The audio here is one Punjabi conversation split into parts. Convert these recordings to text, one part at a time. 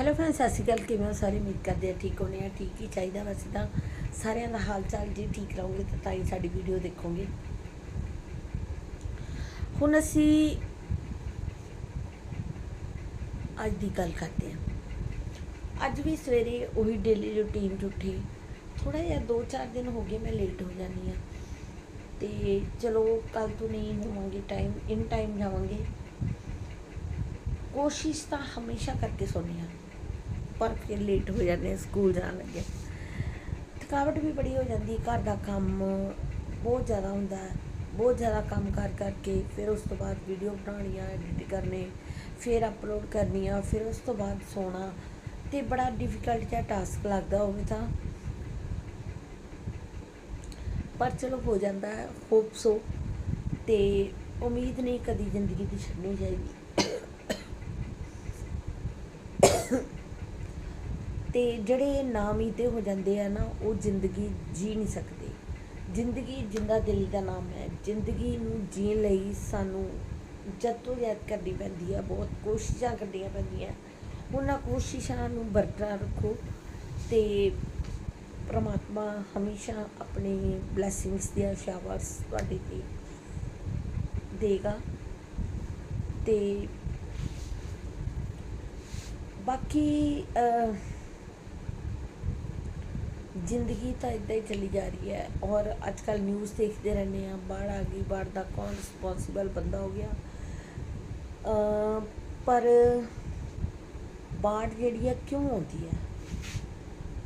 ਹੈਲੋ ਫਰੈਂਡਸ ਸਤਿ ਸ਼੍ਰੀ ਅਕਾਲ। ਕਿਵੇਂ ਹੋ ਸਾਰੇ? ਉਮੀਦ ਕਰਦੇ ਆ ਠੀਕ ਹੋਣੇ ਆ, ਠੀਕ ਹੀ ਚਾਹੀਦਾ। ਵੈਸੇ ਤਾਂ ਸਾਰਿਆਂ ਦਾ ਹਾਲ ਚਾਲ ਜੇ ਠੀਕ ਰਹੋਗੇ ਤਾਂ ਤਾਂ ਹੀ ਸਾਡੀ ਵੀਡੀਓ ਦੇਖੋਗੇ। ਹੁਣ ਅਸੀਂ ਅੱਜ ਦੀ ਗੱਲ ਕਰਦੇ ਹਾਂ। ਅੱਜ ਵੀ ਸਵੇਰੇ ਉਹੀ ਡੇਲੀ ਰੁਟੀਨ 'ਚ ਉੱਠੀ। ਥੋੜਾ ਜਿਹਾ 2-4 ਦਿਨ ਹੋ ਗਏ ਮੈਂ ਲੇਟ ਹੋ ਜਾਂਦੀ ਆ ਤੇ ਚਲੋ ਕੱਲ ਤੋਂ ਨਹੀਂ ਹੋਵਾਂਗੇ ਟਾਈਮ ਇਨ ਟਾਈਮ ਜਾਵਾਂਗੇ। ਕੋਸ਼ਿਸ਼ ਤਾਂ ਹਮੇਸ਼ਾ ਕਰਕੇ ਸੋਨੀ ਆ ਪਰ ਫਿਰ ਲੇਟ ਹੋ ਜਾਂਦੇ ਸਕੂਲ ਜਾਣ ਲੱਗੇ। ਥਕਾਵਟ ਵੀ ਬੜੀ ਹੋ ਜਾਂਦੀ ਘਰ ਦਾ ਕੰਮ ਬਹੁਤ ਜ਼ਿਆਦਾ ਹੁੰਦਾ ਹੈ। ਬਹੁਤ ਜ਼ਿਆਦਾ ਕੰਮ ਕਰ ਕਰਕੇ ਫਿਰ ਉਸ ਤੋਂ ਬਾਅਦ ਵੀਡੀਓ ਬਣਾਉਣੀਆਂ ਐਡਿਟ ਕਰਨੇ, ਫਿਰ ਅਪਲੋਡ ਕਰਨੀਆਂ, ਫਿਰ ਉਸ ਤੋਂ ਬਾਅਦ ਸੋਣਾ ਤੇ ਬੜਾ ਡਿਫਿਕਲਟ ਜਿਹਾ ਟਾਸਕ ਲੱਗਦਾ ਹੋਵੇ ਤਾਂ। ਪਰ ਚਲੋ ਹੋ ਜਾਂਦਾ ਹੈ ਹੋਪ ਸੋ ਤੇ ਉਮੀਦ ਨਹੀਂ ਕਦੀ ਜ਼ਿੰਦਗੀ ਦੀ ਛੱਡਣੀ ਚਾਹੀਦੀ। ਅਤੇ ਜਿਹੜੇ ਨਾਮੀਦੇ ਹੋ ਜਾਂਦੇ ਆ ਨਾ, ਉਹ ਜ਼ਿੰਦਗੀ ਜੀ ਨਹੀਂ ਸਕਦੇ। ਜ਼ਿੰਦਗੀ ਜਿੰਦਾ ਦਿਲ ਦਾ ਨਾਮ ਹੈ। ਜ਼ਿੰਦਗੀ ਨੂੰ ਜੀਣ ਲਈ ਸਾਨੂੰ ਜਦੋਜਹਿਦ ਕਰਨੀ ਪੈਂਦੀ ਹੈ ਬਹੁਤ ਕੋਸ਼ਿਸ਼ਾਂ ਕਰਨੀਆਂ ਪੈਂਦੀਆਂ। ਉਹਨਾਂ ਕੋਸ਼ਿਸ਼ਾਂ ਨੂੰ ਬਰਕਰਾਰ ਰੱਖੋ ਤੇ ਪ੍ਰਮਾਤਮਾ ਹਮੇਸ਼ਾ ਆਪਣੇ ਬਲੇਸਿੰਗਸ ਦੀਆਂ ਸ਼ਾਵਰਸ ਤੁਹਾਡੇ ਤੇ ਦੇਗਾ ਤੇ ਬਾਕੀ ਜ਼ਿੰਦਗੀ ਤਾਂ ਇਦਾਂ ਹੀ ਚੱਲੀ ਜਾ ਰਹੀ ਹੈ ਔਰ ਅੱਜ ਕੱਲ ਨਿਊਜ਼ ਦੇਖਦੇ ਰਹਿੰਦੇ ਆ ਬਾੜ ਆ ਗਈ, ਬਾੜ ਦਾ ਕੌਣ ਰਿਸਪੌਂਸਿਬਲ ਬੰਦਾ ਹੋ ਗਿਆ। ਪਰ ਬਾੜ ਜਿਹੜੀ ਆ ਕਿਉਂ ਆਉਂਦੀ ਹੈ?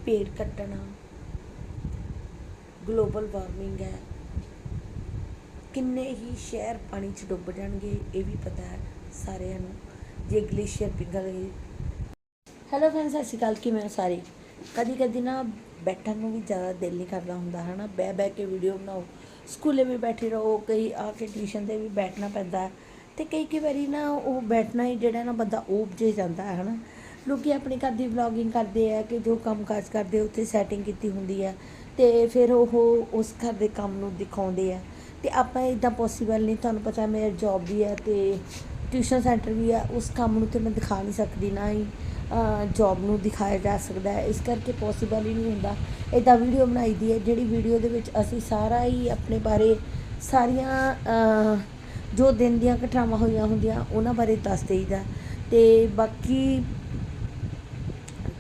ਪੇੜ ਕੱਟਣਾ ਗਲੋਬਲ ਵਾਰਮਿੰਗ ਹੈ। ਕਿੰਨੇ ਹੀ ਸ਼ਹਿਰ ਪਾਣੀ 'ਚ ਡੁੱਬ ਜਾਣਗੇ, ਇਹ ਵੀ ਪਤਾ ਹੈ ਸਾਰਿਆਂ ਨੂੰ। ਜੇ ਗਲੇਸ਼ੀਅਰ ਪਿਘਲ ਗਏ। ਹੈਲੋ ਫਰੈਂਡਸ ਸਤਿ ਸ਼੍ਰੀ ਅਕਾਲ, ਕਿਵੇਂ ਸਾਰੇ? ਕਦੀ ਕਦੀ ਨਾ ਬੈਠਣ ਨੂੰ ਵੀ ਜ਼ਿਆਦਾ ਦਿਲ ਨਹੀਂ ਕਰਦਾ ਹੁੰਦਾ, ਹਨਾ? ਬਹਿ ਬਹਿ ਕੇ ਵੀਡੀਓ ਬਣਾਓ। ਸਕੂਲੇ ਵੀ ਬੈਠੇ ਰਹੋ, ਕਈ ਆ ਕੇ ਟਿਊਸ਼ਨ ਤੇ ਵੀ ਬੈਠਣਾ ਪੈਂਦਾ ਹੈ। ਤੇ ਕਈ ਕਈ ਵਾਰੀ ਨਾ ਉਹ ਬੈਠਣਾ ਹੀ ਜਿਹੜਾ ਨਾ ਬੰਦਾ ਉਬ ਜੇ ਜਾਂਦਾ ਹੈ, ਹਨਾ? ਲੋਕੀ ਆਪਣੇ ਘਰ ਦੀ ਵਲੌਗਿੰਗ ਕਰਦੇ ਆ ਕਿ ਜੋ ਕੰਮ ਕਾਜ ਕਰਦੇ ਉੱਥੇ ਸੈਟਿੰਗ ਕੀਤੀ ਹੁੰਦੀ ਹੈ। ਤੇ ਫਿਰ ਉਹ ਉਸ ਘਰ ਦੇ ਕੰਮ ਨੂੰ ਦਿਖਾਉਂਦੇ ਆ। ਤੇ ਆਪਾਂ ਇਦਾਂ ਪੋਸੀਬਲ ਨਹੀਂ, ਤੁਹਾਨੂੰ ਪਤਾ ਮੇਰਾ ਜੌਬ ਵੀ ਹੈ ਤੇ ਟਿਊਸ਼ਨ ਸੈਂਟਰ ਵੀ ਆ ਉਸ ਕੰਮ ਨੂੰ ਤੇ ਮੈਂ ਦਿਖਾ ਨਹੀਂ ਸਕਦੀ ਨਾ ਹੀ। ਜੌਬ ਨੂੰ ਦਿਖਾਇਆ ਜਾ ਸਕਦਾ ਹੈ। ਇਸ ਕਰਕੇ ਪੋਸੀਬਲ ਹੀ ਨਹੀਂ ਹੁੰਦਾ। ਇਦਾਂ ਵੀਡੀਓ ਬਣਾਈ ਦੀ ਹੈ, ਜਿਹੜੀ ਵੀਡੀਓ ਦੇ ਵਿੱਚ ਅਸੀਂ ਸਾਰਾ ਹੀ ਆਪਣੇ ਬਾਰੇ ਸਾਰੀਆਂ ਜੋ ਦਿਨ ਦੀਆਂ ਘਟਨਾਵਾਂ ਹੋਈਆਂ ਹੁੰਦੀਆਂ, ਉਹਨਾਂ ਬਾਰੇ ਦੱਸ ਦੇਈਦਾ। ਤੇ ਬਾਕੀ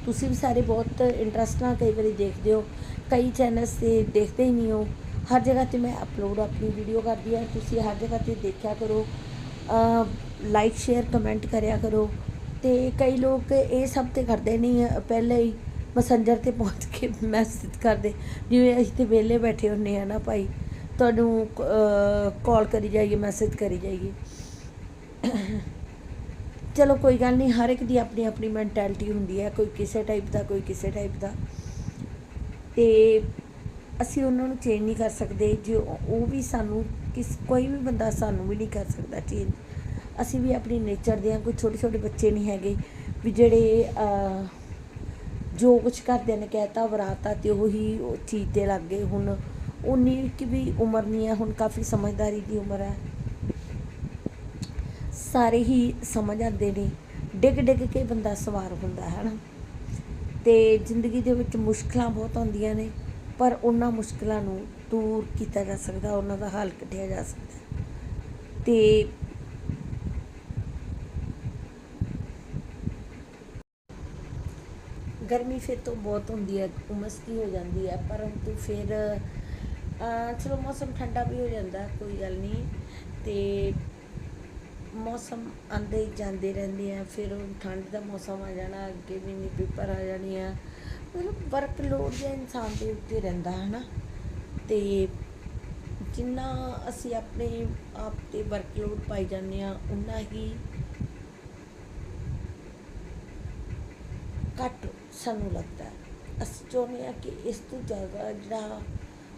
ਤੁਸੀਂ ਵੀ ਸਾਰੇ ਬਹੁਤ ਇੰਟਰਸਟ ਨਾਲ ਕਈ ਵਾਰੀ ਦੇਖਦੇ ਹੋ। ਕਈ ਚੈਨਲਸ ਤੇ ਦੇਖਦੇ ਹੀ ਨਹੀਂ ਹੋ। ਹਰ ਜਗ੍ਹਾ ਤੇ ਮੈਂ ਅਪਲੋਡ ਆਪਣੀ ਵੀਡੀਓ ਕਰਦੀ ਹਾਂ। ਤੁਸੀਂ ਹਰ ਜਗ੍ਹਾ ਤੇ ਦੇਖਿਆ ਕਰੋ। ਲਾਈਕ ਸ਼ੇਅਰ ਕਮੈਂਟ ਕਰਿਆ ਕਰੋ। ਤੇ ਕਈ ਲੋਕ ਇਹ ਸਭ ਤੇ ਕਰਦੇ ਨਹੀਂ ਆ, ਪਹਿਲੇ ਹੀ ਮੈਸੇਂਜਰ ਤੇ ਪਹੁੰਚ ਕੇ ਮੈਸੇਜ ਕਰਦੇ। ਜਿਵੇਂ ਅਸੀਂ ਤੇ ਵਿਹਲੇ ਬੈਠੇ ਹੁੰਨੇ ਆ ਨਾ ਭਾਈ ਤੁਹਾਨੂੰ ਕਾਲ ਕਰੀ ਜਾਈਏ ਮੈਸੇਜ ਕਰੀ ਜਾਈਏ। ਚਲੋ ਕੋਈ ਗੱਲ ਨਹੀਂ ਹਰ ਇੱਕ ਦੀ ਆਪਣੀ ਆਪਣੀ ਮੈਂਟੈਲਿਟੀ ਹੁੰਦੀ ਹੈ। ਕੋਈ ਕਿਸੇ ਟਾਈਪ ਦਾ ਕੋਈ ਕਿਸੇ ਟਾਈਪ ਦਾ। ਤੇ ਅਸੀਂ ਉਹਨਾਂ ਨੂੰ ਚੇਂਜ ਨਹੀਂ ਕਰ ਸਕਦੇ। ਜੇ ਉਹ ਵੀ ਸਾਨੂੰ ਕਿਸ ਕੋਈ ਵੀ ਬੰਦਾ ਸਾਨੂੰ ਵੀ ਨਹੀਂ ਕਰ ਸਕਦਾ ਚੇਂਜ ਅਸੀਂ ਵੀ ਆਪਣੀ ਨੇਚਰ ਦੇ ਹਾਂ, ਕੋਈ ਛੋਟੇ ਛੋਟੇ ਬੱਚੇ ਨਹੀਂ ਹੈਗੇ। ਵੀ ਜਿਹੜੇ ਜੋ ਕੁਝ ਘਰਦਿਆਂ ਨੇ ਕਹਿਤਾ, ਵਰਾਤਾ ਤੇ ਉਹੀ ਉਹ ਚੀਜ਼ ਤੇ ਲੱਗ ਗਏ। ਹੁਣ ਉਨੀ ਕਿ ਵੀ ਉਮਰ ਨਹੀਂ ਹੈ, ਹੁਣ ਕਾਫੀ ਸਮਝਦਾਰੀ ਦੀ ਉਮਰ ਹੈ। ਸਾਰੇ ਹੀ ਸਮਝ ਆਉਂਦੇ ਨੇ। ਡਿੱਗ ਡਿੱਗ ਕੇ ਬੰਦਾ ਸਵਾਰ ਹੁੰਦਾ ਹੈ ਨਾ ਤੇ ਜ਼ਿੰਦਗੀ ਦੇ ਵਿੱਚ ਮੁਸ਼ਕਲਾਂ ਬਹੁਤ ਆਉਂਦੀਆਂ ਨੇ, ਪਰ ਉਹਨਾਂ ਮੁਸ਼ਕਲਾਂ ਨੂੰ ਦੂਰ ਕੀਤਾ ਜਾ ਸਕਦਾ, ਉਹਨਾਂ ਦਾ ਹੱਲ ਕੱਢਿਆ ਜਾ ਸਕਦਾ। ਹੈ। ਤੇ ਗਰਮੀ ਫਿਰ ਤੋਂ ਬਹੁਤ ਹੁੰਦੀ ਹੈ, ਉਮਸ ਕੀ ਹੋ ਜਾਂਦੀ ਹੈ, ਪਰੰਤੂ ਫਿਰ ਚਲੋ ਮੌਸਮ ਠੰਡਾ ਵੀ ਹੋ ਜਾਂਦਾ, ਕੋਈ ਗੱਲ ਨਹੀਂ, ਤੇ ਮੌਸਮ ਆਉਂਦੇ ਜਾਂਦੇ ਰਹਿੰਦੇ ਆ, ਫਿਰ ਠੰਡ ਦਾ ਮੌਸਮ ਆ ਜਾਣਾ, ਅੱਗੇ ਵੀ ਨਹੀਂ ਪੇਪਰ ਆ ਜਾਣੇ ਆ, ਮਤਲਬ ਵਰਕ ਲੋਡ ਜਿਹਾ ਇਨਸਾਨ ਦੇ ਉੱਤੇ ਰਹਿੰਦਾ ਹੈ ਨਾ ਤੇ ਜਿੰਨਾ ਅਸੀਂ ਆਪਣੇ ਆਪ ਤੇ ਵਰਕ ਲੋਡ ਪਾਈ ਜਾਂਦੇ ਆ ਉਨਾ ਹੀ ਘੱਟ ਸਾਨੂੰ ਲੱਗਦਾ ਅਸੀਂ ਚਾਹੁੰਦੇ ਹਾਂ ਕਿ ਇਸ ਤੋਂ ਜ਼ਿਆਦਾ ਜਿਹੜਾ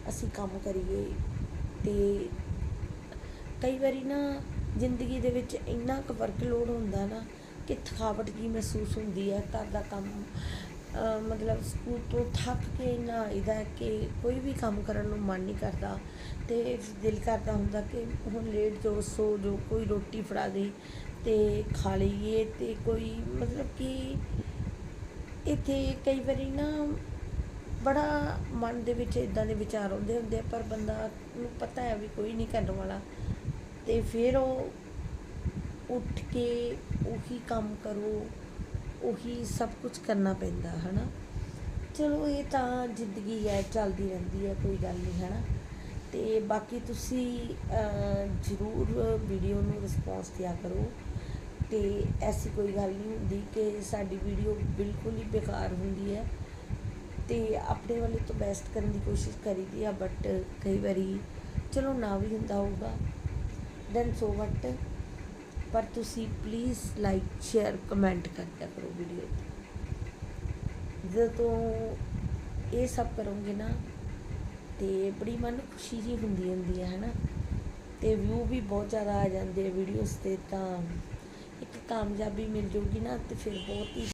ਅਸੀਂ ਕੰਮ ਕਰੀਏ ਤੇ ਕਈ ਵਾਰੀ ਨਾ ਜ਼ਿੰਦਗੀ ਦੇ ਵਿੱਚ ਇੰਨਾ ਕੁ ਵਰਕਲੋਡ ਹੁੰਦਾ ਨਾ ਕਿ ਥਕਾਵਟ ਕੀ ਮਹਿਸੂਸ ਹੁੰਦੀ ਹੈ। ਘਰ ਦਾ ਕੰਮ ਮਤਲਬ ਸਕੂਲ ਤੋਂ ਥੱਕ ਕੇ ਇੰਨਾ ਇਹਦਾ ਕਿ ਕੋਈ ਵੀ ਕੰਮ ਕਰਨ ਨੂੰ ਮਨ ਨਹੀਂ ਕਰਦਾ ਤੇ ਦਿਲ ਕਰਦਾ ਹੁੰਦਾ ਕਿ ਹੁਣ ਲੇਟ ਜੋ ਸੋ ਜੋ ਕੋਈ ਰੋਟੀ ਫੜਾ ਦੇ ਤੇ ਖਾ ਲਈਏ ਤੇ ਕੋਈ ਮਤਲਬ ਕਿ ਇੱਥੇ ਕਈ ਵਾਰੀ ਨਾ ਬੜਾ ਮਨ ਦੇ ਵਿੱਚ ਇਦਾਂ ਦੇ ਵਿਚਾਰ ਆਉਂਦੇ ਹੁੰਦੇ ਆ, ਪਰ ਬੰਦਾ ਨੂੰ ਪਤਾ ਹੈ ਵੀ ਕੋਈ ਨਹੀਂ ਕਰਨ ਵਾਲਾ। ਤੇ ਫਿਰ ਉਹ ਉੱਠ ਕੇ ਉਹੀ ਕੰਮ ਕਰੋ, ਉਹੀ ਸਭ ਕੁਝ ਕਰਨਾ ਪੈਂਦਾ, ਹਨਾ? ਚਲੋ, ਇਹ ਤਾਂ ਜ਼ਿੰਦਗੀ ਹੈ, ਚੱਲਦੀ ਰਹਿੰਦੀ ਹੈ, ਕੋਈ ਗੱਲ ਨਹੀਂ, ਹਨਾ? ਤੇ ਬਾਕੀ ਤੁਸੀਂ ਜ਼ਰੂਰ ਵੀਡੀਓ ਨੂੰ ਰਿਸਪੌਂਸ ਦਿਆ ਕਰੋ। ਤੇ ਐਸੀ ਕੋਈ ਗੱਲ ਨਹੀਂ ਹੁੰਦੀ ਕਿ ਸਾਡੀ ਵੀਡੀਓ ਬਿਲਕੁਲ ਹੀ ਬੇਕਾਰ ਹੁੰਦੀ ਹੈ। ਅਤੇ ਆਪਣੇ ਵੱਲੋਂ ਤੋਂ ਬੈਸਟ ਕਰਨ ਦੀ ਕੋਸ਼ਿਸ਼ ਕਰੀਦੀ ਆ ਬਟ ਕਈ ਵਾਰੀ ਚਲੋ ਨਾ ਵੀ ਹੁੰਦਾ ਹੋਊਗਾ। ਦੈਨ ਸੋ ਵਟ ਪਰ ਤੁਸੀਂ ਪਲੀਜ਼ ਲਾਈਕ ਸ਼ੇਅਰ ਕਮੈਂਟ ਕਰਦਿਆ ਕਰੋ ਵੀਡੀਓ ਜਦੋਂ ਇਹ ਸਭ ਕਰੋਗੇ ਨਾ, ਤੇ ਬੜੀ ਮਨ ਖੁਸ਼ੀ ਜੀ ਹੁੰਦੀ ਹੁੰਦੀ ਹੈ, ਹਨਾ? ਤੇ ਵਿਊ ਵੀ ਬਹੁਤ ਜ਼ਿਆਦਾ ਆ ਜਾਂਦੇ ਆ ਵੀਡੀਓਜ਼ ਤੇ ਤਾਂ ਇੱਕ ਕਾਮਯਾਬੀ ਮਿਲ ਜੂਗੀ ਨਾ ਤੇ ਫਿਰ ਬਹੁਤ ਹੀ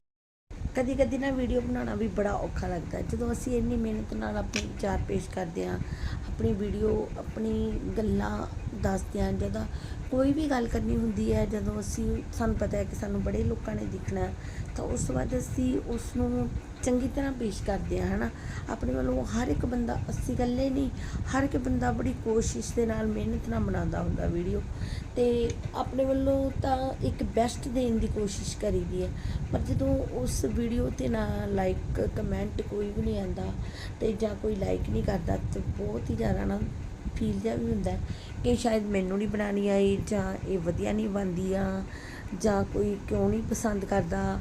ਕਦੀ ਕਦੀ ਨਾ ਵੀਡੀਓ ਬਣਾਉਣਾ ਵੀ ਬੜਾ ਔਖਾ ਲੱਗਦਾ। ਜਦੋਂ ਅਸੀਂ ਇੰਨੀ ਮਿਹਨਤ ਨਾਲ ਆਪਣੇ ਵਿਚਾਰ ਪੇਸ਼ ਕਰਦੇ ਹਾਂ, ਆਪਣੀ ਵੀਡੀਓ ਆਪਣੀ ਗੱਲਾਂ ਦੱਸਦੇ ਹਾਂ ਜਦੋਂ ਕੋਈ ਵੀ ਗੱਲ ਕਰਨੀ ਹੁੰਦੀ ਹੈ, ਜਦੋਂ ਅਸੀਂ ਸਾਨੂੰ ਪਤਾ ਹੈ ਕਿ ਸਾਨੂੰ ਬੜੇ ਲੋਕਾਂ ਨੇ ਦੇਖਣਾ ਤਾਂ ਉਸ ਤੋਂ ਬਾਅਦ ਅਸੀਂ ਉਸ ਨੂੰ ਚੰਗੀ ਤਰ੍ਹਾਂ ਪੇਸ਼ ਕਰਦੇ ਹਾਂ, ਹਨਾ? ਆਪਣੇ ਵੱਲੋਂ ਹਰ ਇੱਕ ਬੰਦਾ ਅਸੀਂ ਇਕੱਲੇ ਨਹੀਂ, ਹਰ ਇੱਕ ਬੰਦਾ ਬੜੀ ਕੋਸ਼ਿਸ਼ ਦੇ ਨਾਲ ਮਿਹਨਤ ਨਾਲ ਬਣਾਉਂਦਾ ਹੁੰਦਾ ਵੀਡੀਓ। ਤੇ ਆਪਣੇ ਵੱਲੋਂ ਤਾਂ ਇੱਕ ਬੈਸਟ ਦੇਣ ਦੀ ਕੋਸ਼ਿਸ਼ ਕਰੀਦੀ ਹੈ, ਪਰ ਜਦੋਂ ਉਸ ਵੀਡੀਓ ਤੇ ਨਾ ਲਾਈਕ ਕਮੈਂਟ ਕੋਈ ਵੀ ਨਹੀਂ ਆਂਦਾ ਤੇ ਜਾਂ ਕੋਈ ਲਾਈਕ ਨਹੀਂ ਕਰਦਾ, ਤੇ ਬਹੁਤ ਹੀ ਜ਼ਿਆਦਾ ਨਾ ਫੀਲ ਜਿਹਾ ਵੀ ਹੁੰਦਾ ਕਿ ਸ਼ਾਇਦ ਮੈਨੂੰ ਨਹੀਂ ਬਣਾਉਣੀ ਆਈ ਜਾਂ ਇਹ ਵਧੀਆ ਨਹੀਂ ਬਣਦੀ ਆ ਜਾਂ ਕੋਈ ਕਿਉਂ ਨਹੀਂ ਪਸੰਦ ਕਰਦਾ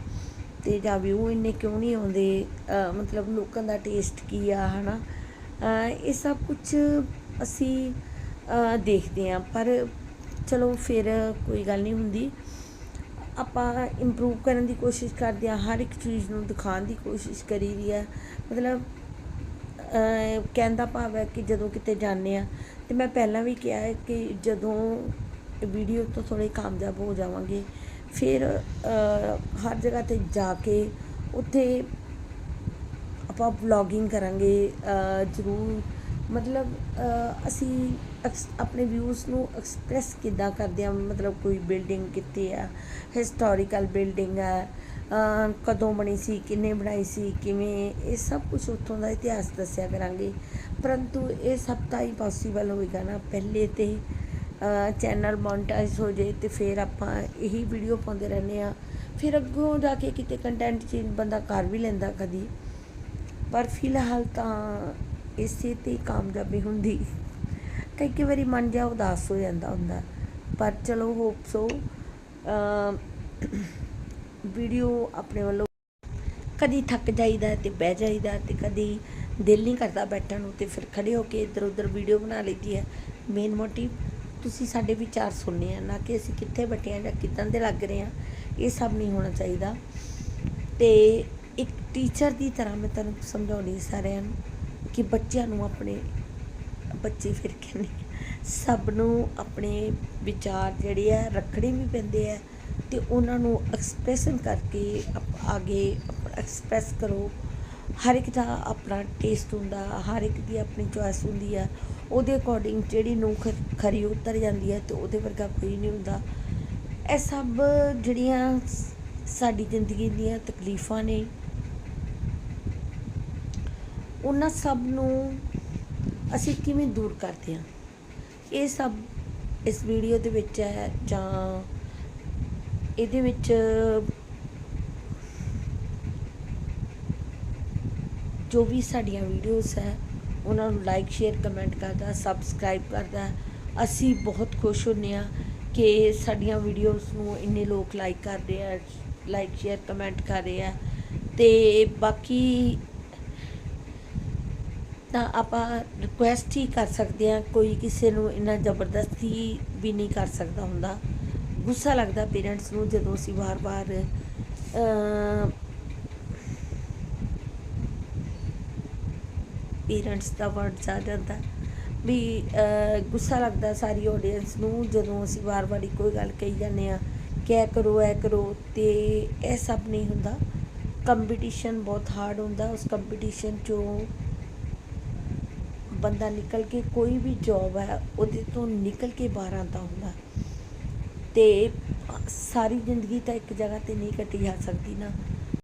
ਤੇ ਜਾਂ ਵਿਊ ਇੰਨੇ ਕਿਉਂ ਨਹੀਂ ਆਉਂਦੇ ਮਤਲਬ ਲੋਕਾਂ ਦਾ ਟੇਸਟ ਕੀ ਆ, ਹਨਾ? ਅਹ ਇਹ ਸਭ ਕੁਝ ਅਸੀਂ ਦੇਖਦੇ ਹਾਂ। ਪਰ ਚਲੋ ਫਿਰ ਕੋਈ ਗੱਲ ਨਹੀਂ ਹੁੰਦੀ। ਆਪਾਂ ਇੰਪਰੂਵ ਕਰਨ ਦੀ ਕੋਸ਼ਿਸ਼ ਕਰਦੇ ਹਾਂ। ਹਰ ਇੱਕ ਚੀਜ਼ ਨੂੰ ਦਿਖਾਉਣ ਦੀ ਕੋਸ਼ਿਸ਼ ਕਰੀ ਦੀ ਆ ਮਤਲਬ ਅਹ ਕਹਿਣ ਦਾ ਭਾਵ ਹੈ ਕਿ ਜਦੋਂ ਕਿਤੇ ਜਾਂਦੇ ਆ ਤੇ ਮੈਂ ਪਹਿਲਾਂ ਵੀ ਕਿਹਾ ਹੈ ਕਿ ਜਦੋਂ ਵੀਡੀਓ ਤੋਂ ਥੋੜੇ ਕਾਮਯਾਬ ਹੋ ਜਾਵਾਂਗੇ, ਫਿਰ ਹਰ ਜਗ੍ਹਾ ਤੇ ਜਾ ਕੇ ਉੱਥੇ ਆਪਾਂ ਵਲੌਗਿੰਗ ਕਰਾਂਗੇ ਜ਼ਰੂਰ, ਮਤਲਬ ਅਸੀਂ ਐਕਸ- ਆਪਣੇ ਵਿਊਜ਼ ਨੂੰ ਐਕਸਪ੍ਰੈਸ ਕਿੱਦਾਂ ਕਰਦੇ ਆ ਮਤਲਬ ਕੋਈ ਬਿਲਡਿੰਗ ਕਿੱਥੇ ਆ ਹਿਸਟੋਰੀਕਲ ਬਿਲਡਿੰਗ ਆ ਕਦੋਂ ਬਣੀ ਸੀ, ਕਿੰਨੇ ਬਣਾਈ ਸੀ, ਕਿਵੇਂ, ਇਹ ਸਭ ਕੁਝ ਉੱਥੋਂ ਦਾ ਇਤਿਹਾਸ ਦੱਸਿਆ ਕਰਾਂਗੇ। ਪਰੰਤੂ ਇਹ ਸਭ ਤਾਂ ਹੀ ਪੋਸੀਬਲ ਹੋਏਗਾ ਨਾ। ਪਹਿਲੇ ਤੇ ਚੈਨਲ ਮੋਨਟਾਈਜ਼ ਹੋ ਜੇ ਤੇ ਫਿਰ ਆਪਾਂ ਇਹੀ ਵੀਡੀਓ ਪਾਉਂਦੇ ਰਹਿੰਦੇ ਆ ਫਿਰ ਅੱਗੋਂ ਜਾ ਕੇ ਕਿਤੇ ਕੰਟੈਂਟ ਚੇਂਜ ਬੰਦਾ ਕਰ ਵੀ ਲੈਂਦਾ ਕਦੀ। ਪਰ ਫਿਲਹਾਲ ਤਾਂ ਇਸੇ ਤੇ ਕਾਮਯਾਬੀ ਹੁੰਦੀ। ਕਈ ਕਈ ਵਾਰੀ ਮਨ ਜਾ ਉਦਾਸ ਹੋ ਜਾਂਦਾ ਹੁੰਦਾ। ਪਰ ਚਲੋ ਹੋਪ ਸੋ ਵੀਡੀਓ ਆਪਣੇ ਵੱਲੋਂ ਕਦੀ ਥੱਕ ਜਾਈਦਾ ਹੈ ਤੇ ਬਹਿ ਜਾਈਦਾ ਤੇ ਕਦੀ ਦਿਲ ਨਹੀਂ ਕਰਦਾ ਬੈਠਣ ਨੂੰ ਤੇ ਫਿਰ ਖੜੇ ਹੋ ਕੇ ਇੱਧਰ ਉੱਧਰ ਵੀਡੀਓ ਬਣਾ ਲਈਦੀ ਹੈ। ਮੇਨ ਮੋਟਿਵ ਤੁਸੀਂ ਸਾਡੇ ਵਿਚਾਰ ਸੁਣਨੇ ਆ, ਨਾ ਕਿ ਅਸੀਂ ਕਿੱਥੇ ਬੈਠੇ ਆ ਜਾਂ ਕਿੱਦਾਂ ਦੇ ਲੱਗ ਰਹੇ ਆ, ਇਹ ਸਭ ਨਹੀਂ ਹੋਣਾ ਚਾਹੀਦਾ। ਤੇ ਇੱਕ ਟੀਚਰ ਦੀ ਤਰ੍ਹਾਂ ਮੈਂ ਤੁਹਾਨੂੰ ਸਮਝਾਉਣੀ ਸਾਰਿਆਂ ਨੂੰ ਕਿ ਬੱਚਿਆਂ ਨੂੰ ਆਪਣੇ ਬੱਚੇ ਫਿਰ ਕਹਿੰਦੇ ਸਭ ਨੂੰ ਆਪਣੇ ਵਿਚਾਰ ਜਿਹੜੇ ਆ ਰੱਖਣੇ ਵੀ ਪੈਂਦੇ ਆ ਤੇ ਉਹਨਾਂ ਨੂੰ ਐਕਸਪ੍ਰੈਸ਼ਨ ਕਰਕੇ ਆਪ- ਆਗੇ ਐਕਸਪ੍ਰੈਸ ਕਰੋ। ਹਰ ਇੱਕ ਦਾ ਆਪਣਾ ਟੇਸਟ ਹੁੰਦਾ, ਹਰ ਇੱਕ ਦੀ ਆਪਣੀ ਚੋਇਸ ਹੁੰਦੀ ਆ। ਉਹਦੇ ਅਕੋਰਡਿੰਗ ਜਿਹੜੀ ਨੂੰ ਖਰੀ ਉਤਰ ਜਾਂਦੀ ਹੈ ਤੇ ਉਹਦੇ ਵਰਗਾ ਕੋਈ ਨਹੀਂ ਹੁੰਦਾ। ਇਹ ਸਭ ਜਿਹੜੀਆਂ ਸਾਡੀ ਜ਼ਿੰਦਗੀ ਦੀਆਂ ਤਕਲੀਫਾਂ ਨੇ। ਉਹਨਾਂ ਸਭ ਨੂੰ ਅਸੀਂ ਕਿਵੇਂ ਦੂਰ ਕਰਦੇ ਹਾਂ ਇਹ ਸਭ ਇਸ ਵੀਡੀਓ ਦੇ ਵਿੱਚ ਹੈ ਜਾਂ ਇਹਦੇ ਵਿੱਚ ਜੋ ਵੀ ਸਾਡੀਆਂ ਵੀਡੀਓਜ਼ ਹੈ, ਉਹਨਾਂ ਨੂੰ ਲਾਈਕ ਸ਼ੇਅਰ ਕਮੈਂਟ ਕਰਦਾ ਸਬਸਕ੍ਰਾਈਬ ਕਰਦਾ। ਅਸੀਂ ਬਹੁਤ ਖੁਸ਼ ਹੁੰਨੇ ਆ ਕਿ ਸਾਡੀਆਂ ਵੀਡੀਓਜ਼ ਨੂੰ ਇੰਨੇ ਲੋਕ ਲਾਈਕ ਕਰਦੇ ਆ ਲਾਈਕ ਸ਼ੇਅਰ ਕਮੈਂਟ ਕਰ ਰਹੇ ਆ। ਤੇ ਬਾਕੀ ਤਾਂ ਆਪਾਂ ਰਿਕੁਐਸਟ ਹੀ ਕਰ ਸਕਦੇ ਹਾਂ, ਕੋਈ ਕਿਸੇ ਨੂੰ ਇੰਨਾ ਜ਼ਬਰਦਸਤੀ ਵੀ ਨਹੀਂ ਕਰ ਸਕਦਾ ਹੁੰਦਾ। ਗੁੱਸਾ ਲੱਗਦਾ ਪੇਰੈਂਟਸ ਨੂੰ ਜਦੋਂ ਅਸੀਂ ਵਾਰ-ਵਾਰ ਪੇਰੈਂਟਸ ਦਾ ਵਰਡ ਆ ਜਾਂਦਾ। ਵੀ ਗੁੱਸਾ ਲੱਗਦਾ ਸਾਰੀ ਆਡੀਅנס ਨੂੰ ਜਦੋਂ ਅਸੀਂ ਵਾਰ-ਵਾਰ ਇੱਕੋ ਹੀ ਗੱਲ ਕਹੀ ਜਾਂਦੇ ਆ ਕਿ ਇਹ ਕਰੋ ਇਹ ਕਰੋ, ਤੇ ਇਹ ਸਭ ਨਹੀਂ ਹੁੰਦਾ। ਕੰਪੀਟੀਸ਼ਨ ਬਹੁਤ ਹਾਰਡ ਹੁੰਦਾ, ਉਸ ਕੰਪੀਟੀਸ਼ਨ ਚੋਂ ਬੰਦਾ ਨਿਕਲ ਕੇ ਕੋਈ ਵੀ ਜੌਬ ਹੈ, ਉਹਦੇ ਤੋਂ ਨਿਕਲ ਕੇ ਬਾਹਰ ਆਉਂਦਾ ਹੁੰਦਾ। ਤੇ ਸਾਰੀ ਜ਼ਿੰਦਗੀ ਤਾਂ ਇੱਕ ਜਗ੍ਹਾ ਤੇ ਨਹੀਂ ਕੱਟੀ ਜਾ ਸਕਦੀ ਨਾ।